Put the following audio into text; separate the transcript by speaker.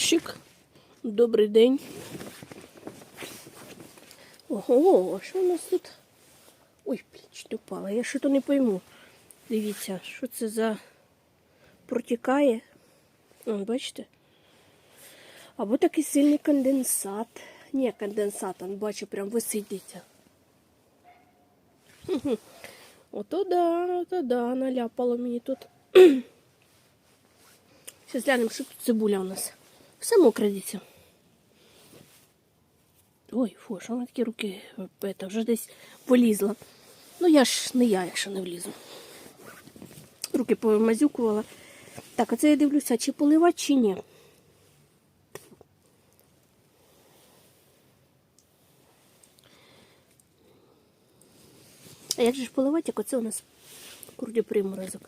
Speaker 1: Огірчик. Добрий день. Ого, що у нас тут? Ой, пліч упала. Я що то не пойму. Дивіться, що це за протікає. Вон, бачите? Або такий сильний конденсат. Ні, конденсат, он бачу, прям висить. дивіться. Ото да, ото да, наляпало мені тут. Зараз глянемо, що тут цибуля у нас. Все мокре дивіться. Ой, фу, що вона такі руки это, вже десь полізла. Ну я ж не я, якщо не влізу. Руки помазюкувала. Так, а це я дивлюся, чи поливати, чи ні. А як же ж поливати, як оце у нас курді приморозок?